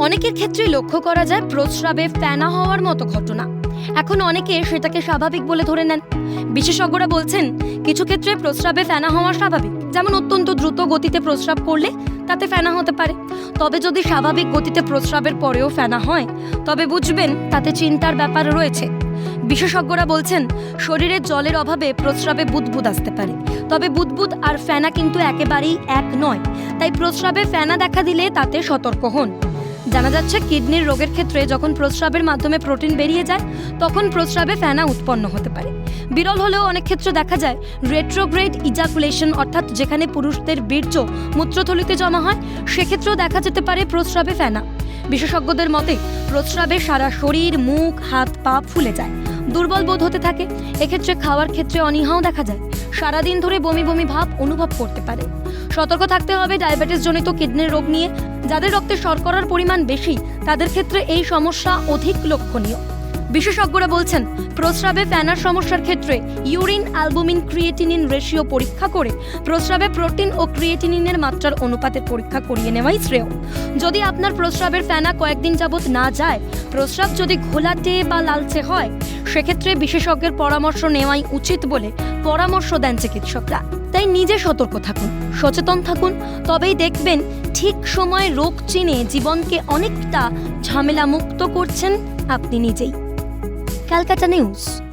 অনেকের ক্ষেত্রে লক্ষ্য করা যায় প্রস্রাবে ফেনা হওয়ার মতো ঘটনা। এখন অনেকে সেটাকে স্বাভাবিক বলে ধরে নেন। বিশেষজ্ঞরা বলছেন, কিছু ক্ষেত্রে প্রস্রাবে ফেনা হওয়া স্বাভাবিক। যেমন অত্যন্ত দ্রুত গতিতে প্রস্রাব করলে তাতে ফেনা হতে পারে। তবে যদি স্বাভাবিক গতিতে প্রস্রাবের পরেও ফেনা হয়, তবে বুঝবেন তাতে চিন্তার ব্যাপার রয়েছে। বিশেষজ্ঞরা বলছেন শরীরের জলের অভাবে প্রস্রাবে বুদবুদ আসতে পারে। তবে বুদবুদ আর ফেনা কিন্তু একেবারেই এক নয়। তাই প্রস্রাবে ফেনা দেখা দিলে তাতে সতর্ক হন। জানা যাচ্ছে, কিডনির রোগের ক্ষেত্রে যখন প্রস্রাবের মাধ্যমে প্রোটিন বেরিয়ে যায়, তখন প্রস্রাবে ফেনা উৎপন্ন হতে পারে। বিরল হলেও অনেক ক্ষেত্রে দেখা যায় রেট্রোগ্রেড ইজাকুলেশন অর্থাৎ যেখানে পুরুষদের বীর্য মূত্রথলিতে জমা হয়, সেক্ষেত্রেও দেখা যেতে পারে প্রস্রাবে ফেনা। বিশেষজ্ঞদের মতে, প্রস্রাবে সারা শরীর, মুখ, হাত, পা ফুলে যায়, দুর্বল বোধ হতে থাকে। এক্ষেত্রে খাওয়ার ক্ষেত্রে অনীহাও দেখা যায়। সারাদিন ধরে বমি বমি ভাব অনুভব করতে পারে। সতর্ক থাকতে হবে ডায়াবেটিস জনিত কিডনির রোগ নিয়ে। যাদের রক্তে শর্করার পরিমাণ বেশি, তাদের ক্ষেত্রে এই সমস্যা অধিক লক্ষণীয়। বিশেষজ্ঞরা বলছেন, প্রস্রাবে ফ্যানার সমস্যার ক্ষেত্রে ইউরিন, অ্যালবুমিন, ক্রিয়েটিনিন রেশিও পরীক্ষা করে প্রস্রাবে প্রোটিন ও ক্রিয়েটিনিনের মাত্রার অনুপাতের পরীক্ষা করিয়ে নেওয়াই শ্রেয়। যদি আপনার প্রস্রাবের ফ্যানা কয়েকদিন যাবত না যায় প্রস্রাব যদি ঘোলাটে বা লালচে হয়, সেক্ষেত্রে বিশেষজ্ঞের পরামর্শ নেওয়াই উচিত বলে পরামর্শ দেন চিকিৎসকরা। তাই নিজে সতর্ক থাকুন, সচেতন থাকুন, তবেই দেখবেন ঠিক সময় রোগ চিনে জীবনকে অনেকটা ঝামেলা মুক্ত করছেন আপনি নিজেই। Calcutta news.